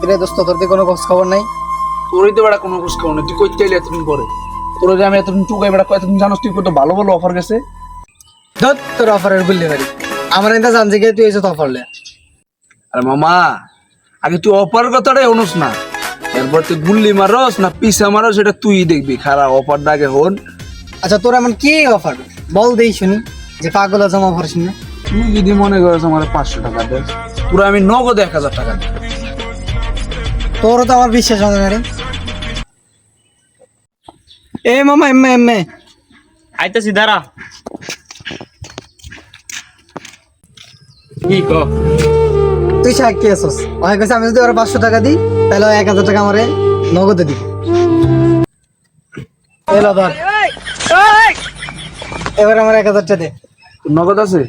কিরে দোস্ত তোর কোনো খোঁজ খবর নাই? তোরই তো বেড়া কোনো খোঁজ খবর নেই। তুই কইতে এলি এতদিন পরে। তোর যে আমি এতদিন টুকাই বেড়া কয়েকদিন জানোস তুই কত ভালো ভালো অফার গেছে? ধর তোর অফারের বললি পারি আমার এটা জানছি কি তুই এসে অফার লে। আরে মামা আগে তুই অফার কথাটাই হনুস না। এরপর তুই গুল্লি মারস না পিসা মারস সেটা তুই দেখবি। খারাপ অফারটা আগে হন। আচ্ছা তোর এমন কি অফার বল দেই শুনি যে পাগল আছে অফার শুনে। তুই যদি মনে করিস আমার পাঁচশো টাকা দে পুরো আমি নগদ এক হাজার টাকা দিই তোরও তো আমার বিশ্বাস হবে না রে। এ মামা এমএ এমএ আইতাছি দাঁড়া। কি ক? তুই সাক্ষী আছিস? ওই কাছে আমি যদি ওরা পাঁচশো টাকা দিই তাহলে এক হাজার টাকা আমারে নগদে দিবি। এলো ধর এবার আমার এক হাজার টাকা দে। নগদ আছে?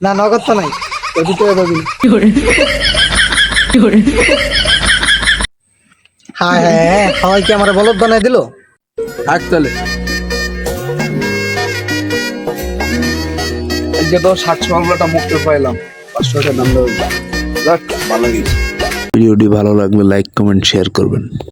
না নগদ তো নাই। তুই তো পাবি হ্যাঁ হ্যাঁ সবাই কি আমার বলদ বানাই দিল? থাক তাহলে। আজকে তো সাতশো মামলাটা মুক্তি পাইলাম পাঁচশো টাকা দাম ভালো গেছে ভিডিওটি ভালো লাগলে লাইক কমেন্ট শেয়ার করবেন।